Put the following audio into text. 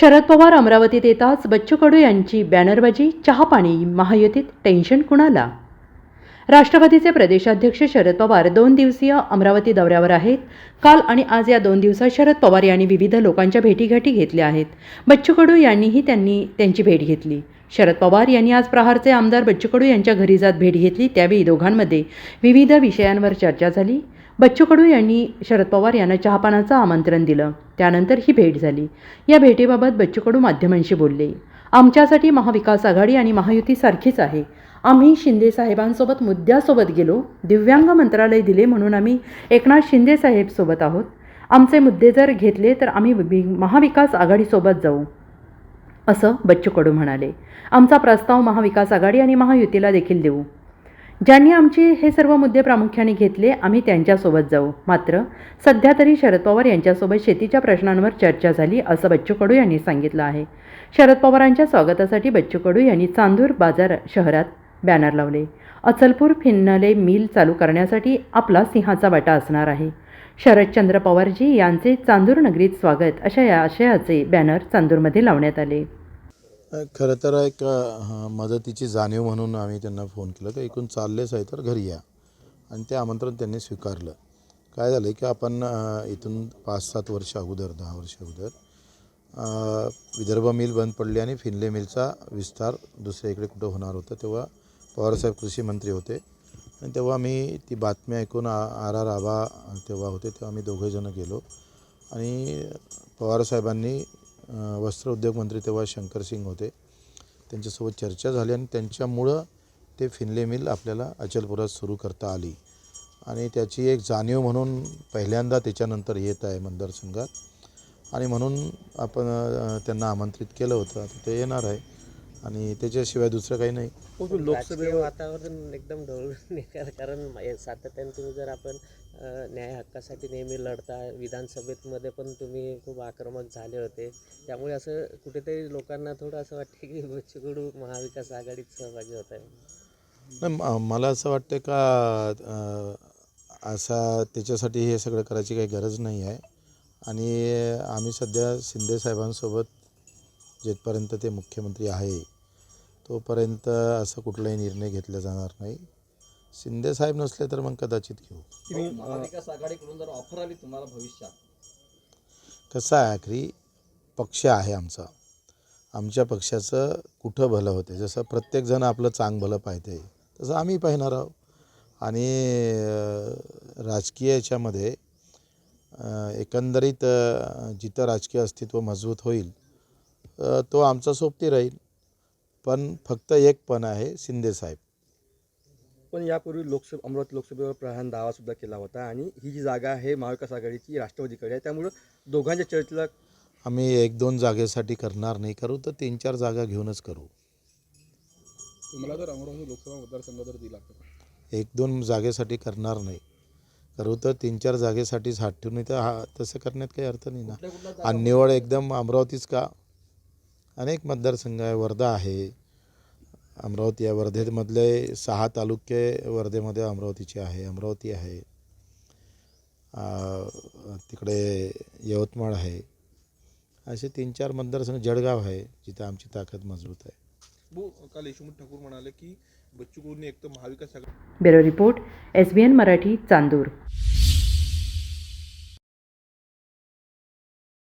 शरद पवार अमरावतीत येताच बच्चू कडू यांची बॅनरबाजी चहापाणी महायुतीत टेन्शन कुणाला? राष्ट्रवादीचे प्रदेशाध्यक्ष शरद पवार दोन दिवसीय अमरावती दौऱ्यावर आहेत. काल आणि आज या दोन दिवसात शरद पवार यांनी विविध लोकांच्या भेटीगाठी घेतल्या आहेत. बच्चू कडू यांनीही त्यांनी त्यांची भेट घेतली. शरद पवार यांनी आज प्रहारचे आमदार बच्चू कडू यांच्या घरी जात भेट घेतली. त्यावेळी दोघांमध्ये विविध विषयांवर चर्चा झाली. बच्चू कडू यांनी शरद पवार यांना चहापानाचं आमंत्रण दिलं. त्यानंतर ही भेट झाली. या भेटीबाबत बच्चू कडू माध्यमांशी बोलले. आमच्यासाठी महाविकास आघाडी आणि महायुती सारखीच आहे. आम्ही शिंदे साहेबांसोबत मुद्द्यासोबत गेलो. दिव्यांग मंत्रालय दिले म्हणून आम्ही एकनाथ शिंदे साहेबसोबत आहोत. आमचे मुद्दे जर घेतले तर आम्ही महाविकास आघाडीसोबत जाऊ असं बच्चू कडू म्हणाले. आमचा प्रस्ताव महाविकास आघाडी आणि महायुतीला देखील देऊ. ज्यांनी आमचे हे सर्व मुद्दे प्रामुख्याने घेतले आम्ही त्यांच्यासोबत जाऊ. मात्र सध्या तरी शरद पवार यांच्यासोबत शेतीच्या प्रश्नांवर चर्चा झाली असं बच्चू कडू यांनी सांगितलं आहे. शरद पवारांच्या स्वागतासाठी बच्चू कडू यांनी चांदूर बाजार शहरात बॅनर लावले. अचलपूर फिन्नले मिल चालू करण्यासाठी आपला सिंहाचा वाटा असणार आहे. शरदचंद्र पवारजी यांचे चांदूर नगरीत स्वागत अशा या आशयाचे बॅनर चांदूरमध्ये लावण्यात आले. खरं तर एक मदतीची जाणीव म्हणून आम्ही त्यांना फोन केलं की एकूण चाललेच आहे तर घरी या. आणि ते आमंत्रण त्यांनी स्वीकारलं. काय झालं की आपण इथून पाच सात वर्ष अगोदर दहा वर्ष अगोदर विदर्भ मिल बंद पडली आणि फिनले मिलचा विस्तार दुसऱ्या इकडे कुठं होणार होता तेव्हा पवारसाहेब कृषी मंत्री होते. आणि तेव्हा मी ती बातमी ऐकून आ आर आर आबा तेव्हा होते तेव्हा आम्ही दोघेजणं गेलो. आणि पवारसाहेबांनी वस्त्र उद्योग मंत्री तेव्हा शंकर सिंग होते. त्यांच्यासोबत चर्चा झाली आणि त्यांच्यामुळं ते फिनले मिल आपल्याला अचलपुरात सुरू करता आली. आणि त्याची एक जाणीव म्हणून पहिल्यांदा त्याच्यानंतर येत आहे मतदारसंघात आणि म्हणून आपण त्यांना आमंत्रित केलं होतं. आता ते येणार आहे. आणि त्याच्याशिवाय दुसरं काही नाही. राजकीय वातावरण एकदम ढवळून निघालं. कारण सातत्याने तुम्ही जर आपण न्याय हक्कासाठी नेहमी लढता विधानसभेत मध्ये पण तुम्ही खूप आक्रमक झाले होते. त्यामुळे असं कुठेतरी लोकांना थोडं असं वाटतं की बच्चू कडू महाविकास आघाडीत सहभागी होत आहे. नाही मला असं वाटतं का असा त्याच्यासाठी हे सगळं करायची काही गरज नाही आहे. आणि आम्ही सध्या शिंदे साहेबांसोबत जेथपर्यंत ते मुख्यमंत्री आहे तोपर्यंत असं कुठलाही निर्णय घेतला जाणार नाही. शिंदे साहेब नसले तर मग कदाचित घेऊ. महाविकास आघाडीकडून जर ऑफर आली तुम्हाला भविष्यात? कसं आहे आखरी? पक्ष आहे आमचा. आमच्या पक्षाचं कुठं भलं होते? जसं प्रत्येकजण आपलं चांग भलं पाहते तसं आम्ही पाहणार आहोत. आणि राजकीय याच्यामध्ये एकंदरीत जिथं राजकीय अस्तित्व मजबूत होईल तो आमचा सोबती राहील. पण फक्त एक पण आहे शिंदे साहेब. पण यापूर्वी लोकसभा अमरावती लोकसभेवर प्रधान दावा सुद्धा केला होता आणि ही जी जागा आहे महाविकास आघाडीची राष्ट्रवादीकडे आहे त्यामुळं दोघांच्या चर्चेला आम्ही एक दोन जागेसाठी करणार नाही करू तर तीन चार जागा घेऊनच करू. तुम्हाला जर अमरावती लोकसभा मतदारसंघ जर दिला तर? एक दोन जागेसाठी करणार नाही. करू तर तीन चार जागेसाठीच हात ठेवून नाही तर हा तसं करण्यात काही अर्थ नाही ना. आणि निवड एकदम अमरावतीच का? अनेक मतदारसंघ आहे वर्धा आहे. अमरावती आहे वर्धेमधले सहा तालुके वर्धेमध्ये अमरावतीचे आहे अमरावती आहे. तिकडे यवतमाळ आहे. असे तीन चार मतदारसंघ जळगाव आहे जिथे आमची ताकद मजबूत आहे. काल यशवंत ठाकूर म्हणाले की बच्चू कडूंनी एक तर Mahavikas Aghadi bureau report S B N Marathi Chandur.